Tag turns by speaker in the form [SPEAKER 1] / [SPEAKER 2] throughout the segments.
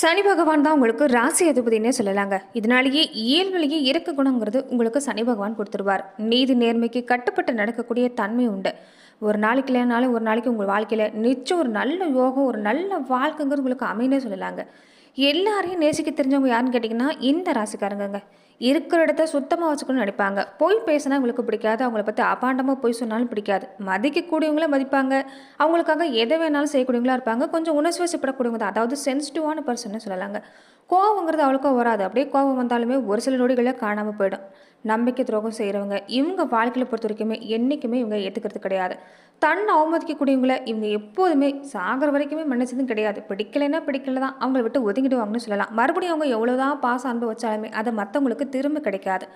[SPEAKER 1] சனி பகவான் தான் உங்களுக்கு ராசி அதிபதினே சொல்லலாங்க. இதனாலேயே இயல்பிலேயே இறக்க குணங்கிறது உங்களுக்கு சனி பகவான் கொடுத்துருவார். நீதி நேர்மைக்கு கட்டுப்பட்டு நடக்கக்கூடிய தன்மை உண்டு. ஒரு நாளைக்கு இல்லைனாலும் ஒரு நாளைக்கு உங்கள் வாழ்க்கையில் நிச்சயம் ஒரு நல்ல யோகம் ஒரு நல்ல வாழ்க்கைங்கிறது உங்களுக்கு அமைனே சொல்லலாங்க. எல்லாரையும் நேசிக்க தெரிஞ்சவங்க யாருன்னு கேட்டிங்கன்னா இந்த ராசிக்காரங்கங்க. இருக்கிற இடத்த சுத்தமாக வச்சுக்கணும்னு நினைப்பாங்க. போய் பேசினா இவங்களுக்கு பிடிக்காது அவங்கள பற்றி அபாண்டமாக போய் சொன்னாலும் பிடிக்காது. மதிக்கக்கூடியவங்கள மதிப்பாங்க. அவங்களுக்காக எதை வேணாலும் செய்யக்கூடியவங்களா இருப்பாங்க. கொஞ்சம் உணர்ச்சி வசப்படக்கூடியவங்க தான். அதாவது சென்சிட்டிவான பர்சன்னு சொல்லலாங்க. கோவங்கிறது அவ்வளோக்கா வராது. அப்படியே கோவம் வந்தாலுமே ஒரு சில நொடிகளில் காணாமல் போயிடும். நம்பிக்கை துரோகம் செய்கிறவங்க இவங்க வாழ்க்கையில் பொறுத்த வரைக்குமே என்றைக்குமே இவங்க ஏற்றுக்கிறது கிடையாது. தன்னை அவமதிக்கக்கூடியவங்கள இவங்க எப்போதுமே சாகிற வரைக்குமே மன்னிச்சதும் கிடையாது. பிடிக்கலைன்னா பிடிக்கல தான் அவங்கள விட்டு ஒதுங்கிடுவாங்கன்னு சொல்லலாம். மறுபடியும் அவங்க எவ்வளோதான் பாசம் அன்பு வச்சாலுமே அதை மற்றவங்களுக்கு திரும்ப கிடைக்காது.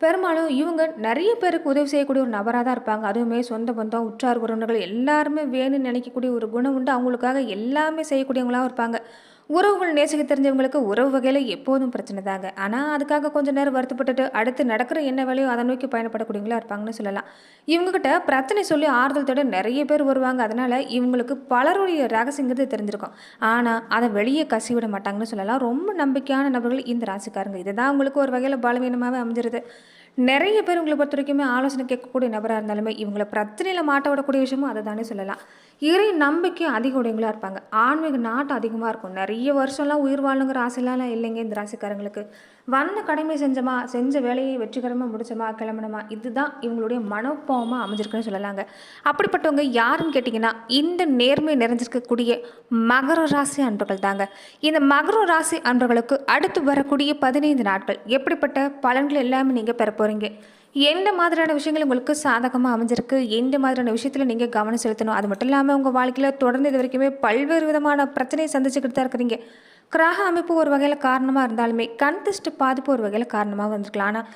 [SPEAKER 1] பெரும்பாலும் இவங்க நிறைய பேருக்கு உதவி செய்யக்கூடிய ஒரு நபராக தான் இருப்பாங்க. அதுவுமே சொந்த பந்தம் உற்றார் உறவினர்கள் எல்லாருமே வேணும்னு நினைக்கக்கூடிய ஒரு குணம் உண்டு. அவங்களுக்காக எல்லாமே செய்யக்கூடியவங்களாகவும் இருப்பாங்க. உறவுகள் நேசிக்க தெரிஞ்சவங்களுக்கு உறவு வகையில் எப்போதும் பிரச்சனை தாங்க. ஆனால் அதுக்காக கொஞ்ச நேரம் வருத்தப்பட்டுட்டு அடுத்து நடக்கிற என்ன வேலையோ அதை நோக்கி பயணப்படக்கூடியவங்களா இருப்பாங்கன்னு சொல்லலாம். இவங்ககிட்ட பிரச்சனை சொல்லி ஆறுதல் தேட நிறைய பேர் வருவாங்க. அதனால் இவங்களுக்கு பலருடைய ரகசியங்கிறது தெரிஞ்சிருக்கும். ஆனால் அதை வெளியே கசி விட மாட்டாங்கன்னு சொல்லலாம். ரொம்ப நம்பிக்கையான நபர்கள் இந்த ராசிக்காரங்க. இதுதான் அவங்களுக்கு ஒரு வகையில் பலவீனமாகவே அமைஞ்சிருது. நிறைய பேர் உங்களை பொறுத்த வரைக்குமே ஆலோசனை கேட்கக்கூடிய நபராக இருந்தாலுமே இவங்களை பிரச்சனையில் மாட்ட விடக்கூடிய விஷயமும் அதை தானே சொல்லலாம். இறை நம்பிக்கை அதிக உடையவங்களா இருப்பாங்க. ஆன்மீக நாட்டம் அதிகமாக இருக்கும். நிறைய வருஷம்லாம் உயிர் வாழணுங்கிற ஆசைலாம் இல்லைங்க இந்த ராசிக்காரங்களுக்கு. வந்த கடமை செஞ்சோமா செஞ்ச வேலையை வெற்றிகரமாக முடிச்சோமா கிளம்பணுமா இதுதான் இவங்களுடைய மனப்போமாக அமைஞ்சிருக்குன்னு சொல்லலாங்க. அப்படிப்பட்டவங்க யாருன்னு கேட்டிங்கன்னா இந்த நேர்மை நிறைஞ்சிருக்கக்கூடிய மகர ராசி அன்பர்கள் தாங்க. இந்த மகர ராசி அன்பர்களுக்கு அடுத்து வரக்கூடிய பதினைந்து நாட்கள் எப்படிப்பட்ட பலன்கள் எல்லாமே நீங்கள் பெற போகிறீங்க எந்த மாதிரியான விஷயங்கள் உங்களுக்கு சாதகமாக அமைஞ்சிருக்கு? எந்த மாதிரியான விஷயத்தில் நீங்கள் கவனம் செலுத்தணும்? அது மட்டும் இல்லாமல் உங்கள் வாழ்க்கையில் தொடர்ந்து இது வரைக்குமே பல்வேறு விதமான பிரச்சனையை சந்திச்சுக்கிட்டு தான் இருக்கிறீங்க கிரக அமைப்பு ஒரு வகையில் காரணமாக இருந்தாலுமே கண் பாதிப்பு ஒரு வகையில் காரணமாக வந்திருக்கலாம். ஆனால்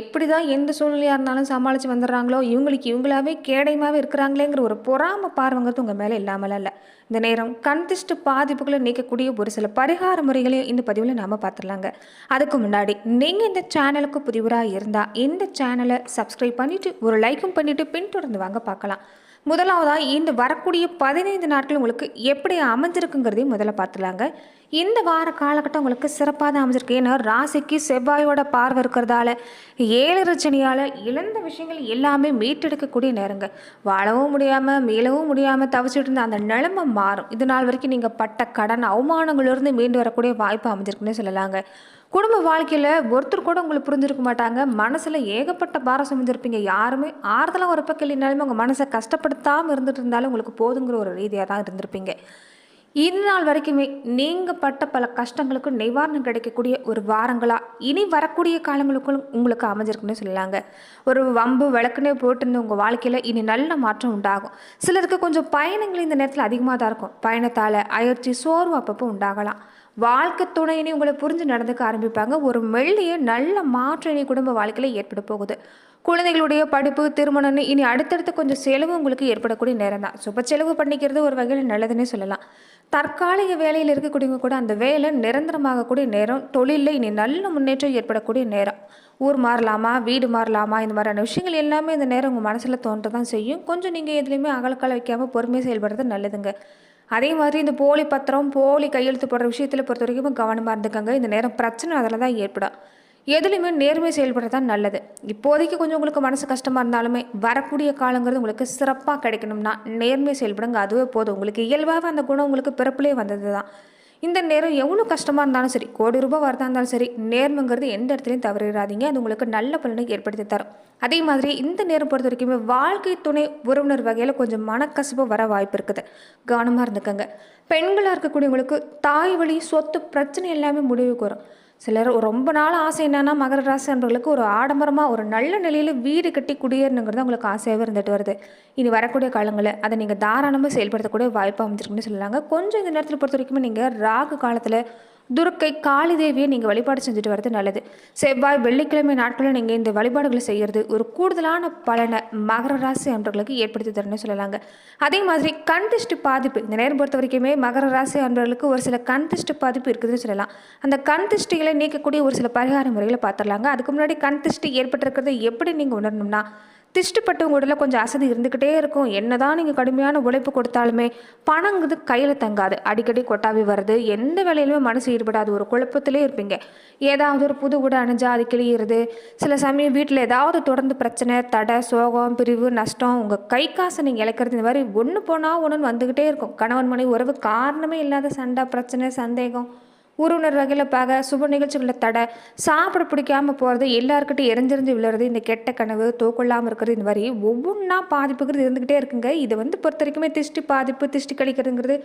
[SPEAKER 1] எப்படி தான் எந்த சூழ்நிலையாக இருந்தாலும் சமாளித்து வந்துடுறாங்களோ இவங்களுக்கு இவங்களாவே கேடயமாகவே இருக்கிறாங்களேங்கிற ஒரு பொறாம பார்வைங்கிறது உங்கள் மேலே இல்லாமலாம் இல்லை. இந்த நேரம் கண் திஷ்டு பாதிப்புகளை நீக்கக்கூடிய ஒரு சில பரிகார முறைகளையும் இந்த பதிவில் நாம் பார்த்துடலாங்க. அதுக்கு முன்னாடி நீங்கள் இந்த சேனலுக்கு புதிவராக இருந்தால் இந்த சேனலை சப்ஸ்கிரைப் பண்ணிவிட்டு ஒரு லைக்கும் பண்ணிவிட்டு பின்தொடர்ந்து வாங்க பார்க்கலாம். முதலாவதாக இந்த வரக்கூடிய பதினைந்து நாட்கள் உங்களுக்கு எப்படி அமைஞ்சிருக்குங்கிறதையும் முதல்ல பார்த்துலாங்க இந்த வார காலகட்டம் உங்களுக்கு சிறப்பாக தான் அமைஞ்சிருக்கு. ஏன்னா ராசிக்கு செவ்வாயோட பார்வை இருக்கிறதால ஏழு ரச்சனையால் இழந்த விஷயங்கள் எல்லாமே மீட்டெடுக்கக்கூடிய நேரங்க. வாழவும் முடியாமல் மீளவும் முடியாமல் தவிச்சிட்டு இருந்த அந்த நிலைமை மாறும். இது நாள் வரைக்கும் நீங்கள் பட்ட கடன் அவமானங்களிலிருந்து மீண்டு வரக்கூடிய வாய்ப்பு அமைஞ்சிருக்குன்னு சொல்லலாங்க. குடும்ப வாழ்க்கையில் ஒருத்தர் கூட உங்களுக்கு புரிஞ்சிருக்க மாட்டாங்க. மனசில் ஏகப்பட்ட பாரம் சுமந்திருப்பீங்க. யாருமே ஆறுதலாக ஒரு பக்கம் இல்லைனாலுமே உங்கள் மனசை கஷ்டப்படுத்தாமல் இருந்துட்டு இருந்தாலும் உங்களுக்கு போதுங்கிற ஒரு ரீதியாக தான் இருந்திருப்பீங்க. இது நாள் வரைக்குமே நீங்கள் பட்ட பல கஷ்டங்களுக்கு நிவாரணம் கிடைக்கக்கூடிய ஒரு வாரங்களாக இனி வரக்கூடிய காலங்களுக்கும் உங்களுக்கு அமைஞ்சிருக்குன்னு சொல்லலாங்க. ஒரு வம்பு விளக்குனே போட்டிருந்த உங்கள் வாழ்க்கையில் இனி நல்ல மாற்றம் உண்டாகும். சிலருக்கு கொஞ்சம் பயணங்கள் இந்த நேரத்தில் அதிகமாக தான் இருக்கும். பயணத்தால் அயற்சி சோர்வு அப்பப்போ உண்டாகலாம். வாழ்க்கை துணையினி உங்களை புரிஞ்சு நடந்துக்க ஆரம்பிப்பாங்க. ஒரு மெல்லிய நல்ல மாற்றம் இனி குடும்ப வாழ்க்கையில் ஏற்பட போகுது. குழந்தைகளுடைய படிப்பு திருமணம்னு இனி அடுத்தடுத்து கொஞ்சம் செலவு உங்களுக்கு ஏற்படக்கூடிய நேரம் தான் சுப செலவு பண்ணிக்கிறது ஒரு வகையில் நல்லதுன்னே சொல்லலாம். தற்காலிக வேலையில் இருக்கக்கூடியவங்க கூட அந்த வேலை நிரந்தரமாகக்கூடிய நேரம் தொழிலில் இனி நல்ல முன்னேற்றம் ஏற்படக்கூடிய நேரம். ஊர் மாறலாமா வீடு மாறலாமா இந்த மாதிரியான விஷயங்கள் எல்லாமே இந்த நேரம் உங்கள் மனசில் தோன்ற தான் செய்யும். கொஞ்சம் நீங்கள் எதுலேயுமே அகலக்கால வைக்காமல் பொறுமையாக செயல்படுறது நல்லதுங்க. அதே மாதிரி இந்த போலி பத்திரம் போலி கையெழுத்து போடுற விஷயத்தில் பொறுத்த வரைக்கும் கவனமாக இருந்துக்கங்க. இந்த நேரம் பிரச்சனை அதில் தான் ஏற்படும். எதுலையுமே நேர்மை செயல்படுறது தான் நல்லது. இப்போதைக்கு கொஞ்சம் உங்களுக்கு மனசு கஷ்டமாக இருந்தாலுமே வரக்கூடிய காலங்கிறது உங்களுக்கு சிறப்பாக கிடைக்கணும்னா நேர்மை செயல்படுங்க. அதுவே போதும். உங்களுக்கு இயல்பாக அந்த குணம் உங்களுக்கு பிறப்புலேயே வந்தது தான் இந்த நேரம் எவ்வளோ கஷ்டமாக இருந்தாலும் சரி கோடி ரூபாய் வரதா இருந்தாலும் சரி நேர்மைங்கிறது எந்த இடத்துலையும் தவறிடாதீங்க அது உங்களுக்கு நல்ல பலனை ஏற்படுத்தி தரும். அதே மாதிரி இந்த நேரம் பொறுத்த வரைக்குமே வாழ்க்கை துணை உறவினர் வகையில் கொஞ்சம் மனக்கசப்பு வர வாய்ப்பு இருக்குது. கவனமாக இருந்துக்கோங்க. பெண்களாக இருக்கக்கூடியவங்களுக்கு தாய் வழி சொத்து பிரச்சனை எல்லாமே முடிவுக்கு வரும். சிலர் ரொம்ப நாள் ஆசை என்னென்னா மகர ராசி அன்பர்களுக்கு ஒரு ஆடம்பரமாக ஒரு நல்ல நிலையில் வீடு கட்டி குடியேறணுங்கிறது உங்களுக்கு ஆசையாகவே இருந்துட்டு வருது. இனி வரக்கூடிய காலங்களில் அதை நீங்கள் தாராளமாக செயல்படுத்தக்கூடிய வாய்ப்பு அமைஞ்சிருக்குன்னு சொல்லலாங்க கொஞ்சம் இந்த நேரத்தில் பொறுத்த வரைக்கும் நீங்கள் ராகு காலத்தில் துர்க்கை காளிதேவியை நீங்கள் வழிபாடு செஞ்சுட்டு வர்றது நல்லது. செவ்வாய் வெள்ளிக்கிழமை நாட்களில் நீங்கள் இந்த வழிபாடுகளை செய்கிறது ஒரு கூடுதலான பலனை மகர ராசி அன்பர்களுக்கு ஏற்படுத்தி தரணும்னு சொல்லலாங்க. அதே மாதிரி கண் திஷ்டி பாதிப்பு இந்த நேரம் பொறுத்த வரைக்குமே மகர ராசி அன்பர்களுக்கு ஒரு சில கண் திஷ்டி பாதிப்பு இருக்குதுன்னு சொல்லலாம். அந்த கண் திஷ்டிகளை நீக்கக்கூடிய ஒரு சில பரிகார முறைகளை பார்த்துடலாங்க. அதுக்கு முன்னாடி கண் திஷ்டி ஏற்பட்டிருக்கிறத எப்படி நீங்கள் உணரணும்னா திஷ்டிப்பட்டு உங்கள் கொஞ்சம் அசதி இருந்துக்கிட்டே இருக்கும். என்ன தான் நீங்கள் கடுமையான உழைப்பு கொடுத்தாலுமே பணங்கிறது கையில் தங்காது. அடிக்கடி கொட்டாவி வருது. எந்த வேலையிலுமே மனசு ஈடுபடாது. ஒரு குழப்பத்திலே இருப்பீங்க. ஏதாவது ஒரு புது உடை அணிஞ்சா அது கிளியிறது சில சமயம் வீட்டில் ஏதாவது தொடர்ந்து பிரச்சனை தடை சோகம் பிரிவு நஷ்டம் உங்கள் கை காசை நீங்கள் இழக்கிறது. இந்த மாதிரி ஒன்று போனால் ஒன்று வந்துக்கிட்டே இருக்கும். கணவன் மனைவி உறவு காரணமே இல்லாத சண்டை பிரச்சனை சந்தேகம். உறவினர் வகையில் பகை சுப நிகழ்ச்சிகளில் தடை சாப்பிட பிடிக்காம போகிறது எல்லாருக்கிட்டையும் எரிஞ்செறிஞ்சு விழுறது இந்த கெட்ட கனவு தூக்கொள்ளாமல் இருக்கிறது இந்த மாதிரி ஒவ்வொன்றா பாதிப்புங்கிறது இருந்துக்கிட்டே இருக்குங்க. இதை வந்து பொறுத்த வரைக்குமே திருஷ்டி பாதிப்பு திருஷ்டி கழிக்கிறதுங்கிறது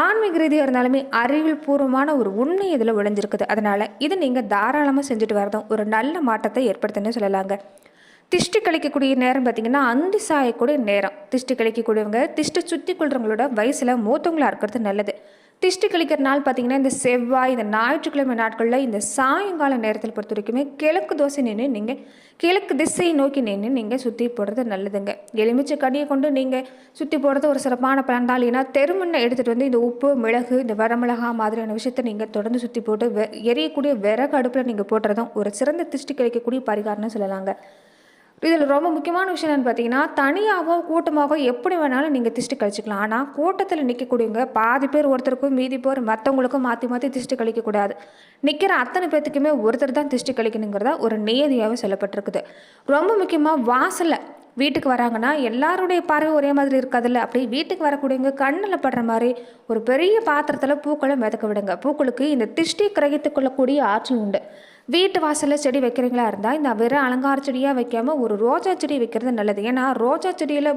[SPEAKER 1] ஆன்மீக ரீதியாக இருந்தாலுமே அறிவியல் பூர்வமான ஒரு உண்மை இதில் விளைஞ்சிருக்குது. அதனால் இதை நீங்கள் தாராளமாக செஞ்சுட்டு வரதும் ஒரு நல்ல மாற்றத்தை ஏற்படுத்துன்னு சொல்லலாங்க. திஷ்டி கழிக்கக்கூடிய நேரம் பார்த்திங்கன்னா அந்தி சாயக்கூடிய நேரம். திஷ்டி கழிக்கக்கூடியவங்க திஷ்டி சுற்றி கொள்றவங்களோட வயசில் மூத்தவங்களாக இருக்கிறது நல்லது. திஷ்டி கழிக்கிற நாள் பார்த்திங்கன்னா இந்த செவ்வாய் இந்த ஞாயிற்றுக்கிழமை நாட்களில் இந்த சாயங்கால நேரத்தில் பொறுத்த வரைக்குமே கிழக்கு தோசை நின்று நீங்கள் கிழக்கு திசையை நோக்கி நின்று நீங்கள் சுற்றி போடுறது நல்லதுங்க. எலுமிச்சை கடியை கொண்டு நீங்கள் சுற்றி போடுறது ஒரு சிறப்பான பலன் தான். ஏன்னா தெருமுன்னை எடுத்துகிட்டு வந்து இந்த உப்பு மிளகு இந்த வரமிளகா மாதிரியான விஷயத்தை நீங்கள் தொடர்ந்து சுற்றி போட்டு வெ எரியக்கூடிய விறகு அடுப்பில் நீங்கள் போட்டுறதும் ஒரு சிறந்த திஷ்டி கழிக்கக்கூடிய பரிகாரம்னு சொல்லலாங்க. இதில் ரொம்ப முக்கியமான விஷயம் என்னென்னு பார்த்தீங்கன்னா தனியாகவோ கூட்டமாகவோ எப்படி வேணாலும் நீங்கள் திஷ்டி கழிச்சிக்கலாம். ஆனால் கூட்டத்தில் நிற்கக்கூடியவங்க பாதி பேர் ஒருத்தருக்கும் மீதி பேர் மற்றவங்களுக்கும் மாற்றி மாற்றி திஷ்டி கழிக்கக்கூடாது நிற்கிற அத்தனை பேர்த்துக்குமே ஒருத்தர் தான் திஷ்டி கழிக்கணுங்கிறதா ஒரு நியதியாகவே சொல்லப்பட்டிருக்குது. ரொம்ப முக்கியமாக வாசலில் வீட்டுக்கு வராங்கன்னா எல்லாருடைய பார்வை ஒரே மாதிரி இருக்காதுல்ல? அப்படி வீட்டுக்கு வரக்கூடியவங்க கண்ணில் படுற மாதிரி ஒரு பெரிய பாத்திரத்தில் பூக்களை மிதக்க விடுங்க. பூக்களுக்கு இந்த திஷ்டி கிரகித்து கொள்ளக்கூடிய ஆற்றல் உண்டு. வீட்டு வாசலில் செடி வைக்கிறீங்களா இருந்தால் இந்த வெறும் அலங்கார செடியாக வைக்காமல் ஒரு ரோஜா செடி வைக்கிறது நல்லது. ஏன்னா ரோஜா செடியில்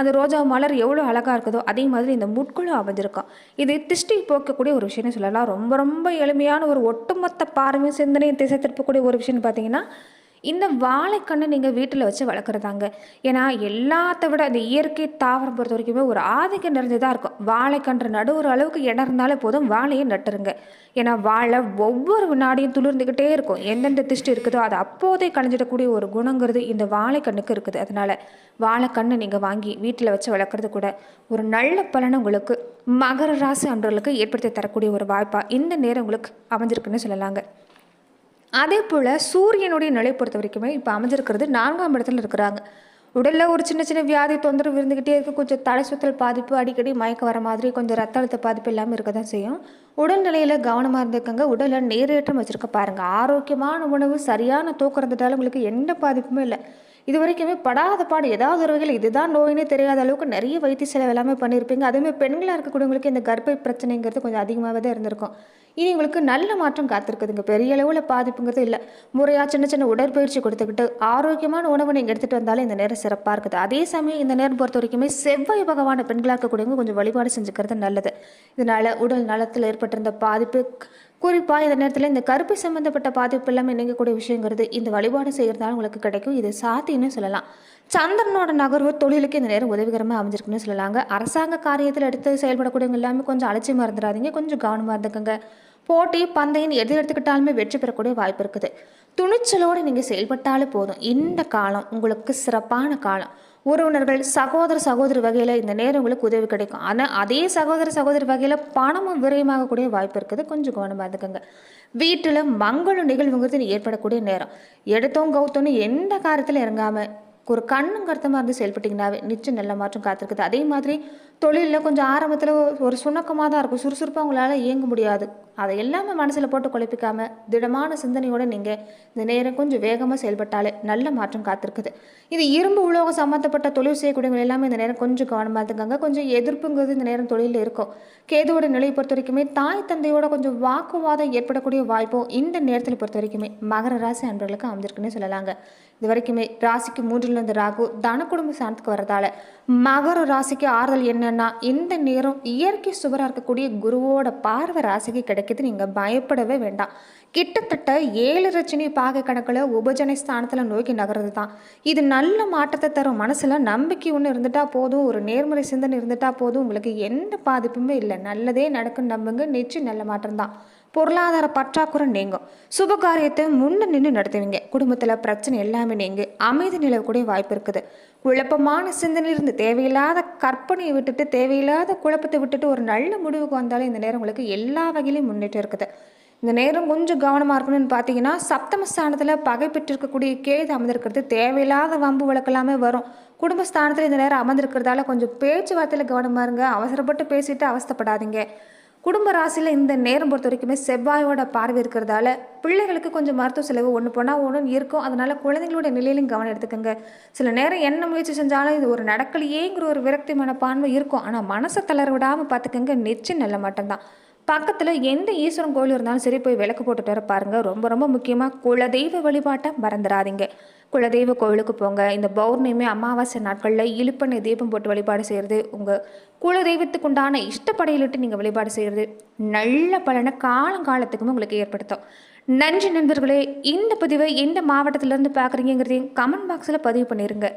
[SPEAKER 1] அந்த ரோஜா மலர் எவ்வளோ அழகாக இருக்குதோ அதே மாதிரி இந்த முட்களும் அமைஞ்சிருக்கும். இது திஷ்டி போக்கக்கூடிய ஒரு விஷயம்னு சொல்லலாம். ரொம்ப ரொம்ப எளிமையான ஒரு ஒட்டுமொத்த பார்வையும் சிந்தனையும் திசை திருப்பக்கூடிய ஒரு விஷயம்னு பார்த்தீங்கன்னா இந்த வாழைக்கண்ணை நீங்கள் வீட்டில் வச்சு வளர்க்குறதாங்க. ஏன்னா எல்லாத்த விட அந்த இயற்கை தாவரம் பொறுத்த வரைக்குமே ஒரு ஆதிக்கம் நிறைஞ்சதாக இருக்கும். வாழைக்கன்று நடு ஒரு அளவுக்கு இடம் இருந்தாலே போதும் வாழையை நட்டுருங்க. ஏன்னா வாழை ஒவ்வொரு வினாடியும் துளிர்ந்துக்கிட்டே இருக்கும். எந்தெந்த திஷ்டி இருக்குதோ அதை அப்போதே கலைஞ்சிடக்கூடிய ஒரு குணங்கிறது இந்த வாழைக்கண்ணுக்கு இருக்குது. அதனால் வாழைக்கண்ணை நீங்கள் வாங்கி வீட்டில் வச்சு வளர்க்குறது கூட ஒரு நல்ல பலனை உங்களுக்கு மகர ராசி அன்றர்களுக்கு ஏற்படுத்தி தரக்கூடிய ஒரு வாய்ப்பாக இந்த நேரம் உங்களுக்கு அமைஞ்சிருக்குன்னு சொல்லலாங்க. அதே போல் சூரியனுடைய நிலை பொறுத்த வரைக்குமே இப்போ அமைஞ்சிருக்கிறது நான்காம் இடத்துல இருக்கிறாங்க. உடலில் ஒரு சின்ன சின்ன வியாதி தொந்தரவு இருந்துக்கிட்டே இருக்குது கொஞ்சம் தலை சுத்தல் பாதிப்பு அடிக்கடி மயக்க வர மாதிரி கொஞ்சம் ரத்த அழுத்த பாதிப்பு எல்லாமே இருக்க தான் செய்யும். உடல்நிலையில் கவனமாக இருந்துக்கங்க. உடலில் நேரேற்றம் வச்சுருக்க பாருங்கள் ஆரோக்கியமான உணவு சரியான தூக்கம் இருந்துட்டாலும் உங்களுக்கு எந்த பாதிப்புமே இல்லை. இது வரைக்குமே படாத பாடு. ஏதாவது ஒரு வகையில் இதுதான் நோயினே தெரியாத அளவுக்கு நிறைய வைத்திய செலவு எல்லாமே பண்ணியிருப்பீங்க அதுவுமே பெண்களாக இருக்கக்கூடியவங்களுக்கு இந்த கர்ப்பை பிரச்சனைங்கிறது கொஞ்சம் அதிகமாகவே தான் இருந்திருக்கும். இனி உங்களுக்கு நல்ல மாற்றம் காத்திருக்குதுங்க. பெரிய அளவில் பாதிப்புங்கிறது இல்லை. முறையாக சின்ன சின்ன உடற்பயிற்சி கொடுத்துக்கிட்டு ஆரோக்கியமான உணவு நீங்கள் எடுத்துகிட்டு வந்தாலும் இந்த நேரம் சிறப்பாக இருக்குது. அதே சமயம் இந்த நேரம் பொறுத்த வரைக்குமே செவ்வாய் பகவான பெண்களாக இருக்கக்கூடியவங்க கொஞ்சம் வழிபாடு செஞ்சுக்கிறது நல்லது. இதனால் உடல் நலத்தில் ஏற்பட்டிருந்த பாதிப்பு குறிப்பாக இந்த நேரத்தில் இந்த கருப்பு சம்மந்தப்பட்ட பாதிப்பு எல்லாமே நீங்கக்கூடிய விஷயங்கிறது இந்த வழிபாடு செய்கிறதால உங்களுக்கு கிடைக்கும். இது சாத்தின்னு சொல்லலாம். சந்திரனோட நகர்வு தொழிலுக்கு இந்த நேரம் உதவிகரமாக அமைஞ்சிருக்குன்னு சொல்லலாங்க. அரசாங்க காரியத்தில் எடுத்து செயல்படக்கூடியவங்க எல்லாமே கொஞ்சம் அலட்சியமாக இருந்துடாதீங்க கொஞ்சம் கவனமாக இருந்துக்கோங்க. போட்டி பந்தயம் எது எடுத்துக்கிட்டாலுமே வெற்றி பெறக்கூடிய வாய்ப்பு இருக்குது. துணிச்சலோடு நீங்கள் செயல்பட்டாலே போதும். இந்த காலம் உங்களுக்கு சிறப்பான காலம். உறவினர்கள் சகோதர சகோதரி வகையில் இந்த நேரம் உங்களுக்கு உதவி கிடைக்கும். ஆனால் அதே சகோதர சகோதரி வகையில் பணமும் விரயமாகக்கூடிய வாய்ப்பு இருக்குது. கொஞ்சம் கவனமாக இருந்துக்கோங்க. வீட்டில் மங்கள நிகழ்வுங்கிறது ஏற்படக்கூடிய நேரம். எடுத்தோம் கௌத்தோன்னு எந்த காரியத்தில் இறங்காமல் ஒரு கண்ணும் கருத்தமாக இருந்து செயல்பட்டிங்கனாவே நிச்சயம் நல்ல மாற்றம் காத்திருக்குது. அதே மாதிரி தொழிலில் கொஞ்சம் ஆரம்பத்தில் ஒரு சுணக்கமாக தான் இருக்கும். சுறுசுறுப்பாக உங்களால் இயங்க முடியாது. அதை எல்லாமே மனசில் போட்டு குழப்பிக்காம திடமான சிந்தனையோடு நீங்கள் இந்த நேரம் கொஞ்சம் வேகமாக செயல்பட்டாலே நல்ல மாற்றம் காத்திருக்குது. இது இரும்பு உலோகம் சம்மந்தப்பட்ட தொழில் செய்யக்கூடியவங்க எல்லாமே இந்த நேரம் கொஞ்சம் கவனமாக இருந்துக்காங்க. கொஞ்சம் எதிர்ப்புங்கிறது இந்த நேரம் தொழிலில் இருக்கும். கேதுவோட நிலையை பொறுத்த வரைக்குமே தாய் தந்தையோட கொஞ்சம் வாக்குவாதம் ஏற்படக்கூடிய வாய்ப்பும் இந்த நேரத்தில் பொறுத்த வரைக்குமே மகர ராசி அன்பர்களுக்கு அமைஞ்சிருக்குன்னு சொல்லலாங்க. இது வரைக்குமே ராசிக்கு மூன்றில் இருந்து ராகு தன குடும்ப சாணத்துக்கு வரதால மகர ராசிக்கு ஆறுதல் என்னன்னா இந்த நேரம் இயற்கை சுவராக இருக்கக்கூடிய குருவோட பார்வை ராசிக்கு கிடைக்கும் கிடைக்கிது நீங்கள் பயப்படவே வேண்டாம். கிட்டத்தட்ட ஏழு ரச்சனி பாகை கணக்கில் உபஜனை ஸ்தானத்தில் நோக்கி நகர்றது தான் இது நல்ல மாற்றத்தை தரும் மனசில் நம்பிக்கை ஒன்று இருந்துட்டால் போதும் ஒரு நேர்மறை சிந்தனை இருந்துட்டால் போதும் உங்களுக்கு எந்த பாதிப்புமே இல்லை. நல்லதே நடக்கும் நம்புங்க நிச்சயம் நல்ல மாற்றம் தான் பொருளாதார பற்றாக்குறை நீங்கும். சுப காரியத்தை முன்ன நின்று நடத்துவீங்க. குடும்பத்தில் பிரச்சனை எல்லாமே நீங்க. அமைதி நிலவக்கூடிய வாய்ப்பு இருக்குது. குழப்பமான சிந்தனையிலிருந்து தேவையில்லாத கற்பனையை விட்டுட்டு தேவையில்லாத குழப்பத்தை விட்டுட்டு ஒரு நல்ல முடிவுக்கு வந்தாலும் இந்த நேரம் உங்களுக்கு எல்லா வகையிலையும் முன்னேற்றம் இருக்குது. இந்த நேரம் கொஞ்சம் கவனமாக இருக்கணும்னு பார்த்தீங்கன்னா சப்தமஸ்தானத்தில் பகை பெற்றிருக்கக்கூடிய கேது அமர்ந்திருக்கிறது தேவையில்லாத வம்பு வழக்கெல்லாமே வரும். குடும்பஸ்தானத்தில் இந்த நேரம் அமர்ந்திருக்கிறதால கொஞ்சம் பேச்சுவார்த்தையில் கவனமாக இருங்க. அவசரப்பட்டு பேசிட்டு அவஸ்தப்படாதீங்க. குடும்ப ராசியில் இந்த நேரம் பொறுத்த வரைக்குமே செவ்வாயோட பார்வை இருக்கிறதால பிள்ளைகளுக்கு கொஞ்சம் மருத்துவ செலவு ஒன்று போனால் ஒன்று இருக்கும். அதனால குழந்தைங்களோட நிலையிலும் கவனம் எடுத்துக்கோங்க. சில நேரம் என்ன முயற்சி செஞ்சாலும் இது ஒரு நடக்கலையேங்கிற ஒரு விரக்தி மனப்பான்மை இருக்கும். ஆனால் மனசை தளர விடாமல் பார்த்துக்கோங்க. நிச்சயம் நல்ல மட்டும்தான் பக்கத்தில் எந்த ஈஸ்வரன் கோயில் இருந்தாலும் சரி போய் விளக்கு போட்டுட்டு வர பாருங்க. ரொம்ப ரொம்ப முக்கியமாக குலதெய்வ வழிபாட்டை மறந்துடாதீங்க. குலதெய்வ கோவிலுக்கு போங்க. இந்த பௌர்ணமி அமாவாசை நாட்களில் இழுப்பண்ணை தீபம் போட்டு வழிபாடு செய்கிறது உங்கள் குலதெய்வத்துக்கு உண்டான இஷ்டப்படையிலிட்டு நீங்கள் வழிபாடு செய்கிறது நல்ல பலனை காலங்காலத்துக்கும் உங்களுக்கு ஏற்படுத்தும். நன்றி நண்பர்களே இந்த பதிவை எந்த மாவட்டத்திலேருந்து பார்க்குறீங்கிறதையும் கமெண்ட் பாக்ஸில் பதிவு பண்ணிடுங்க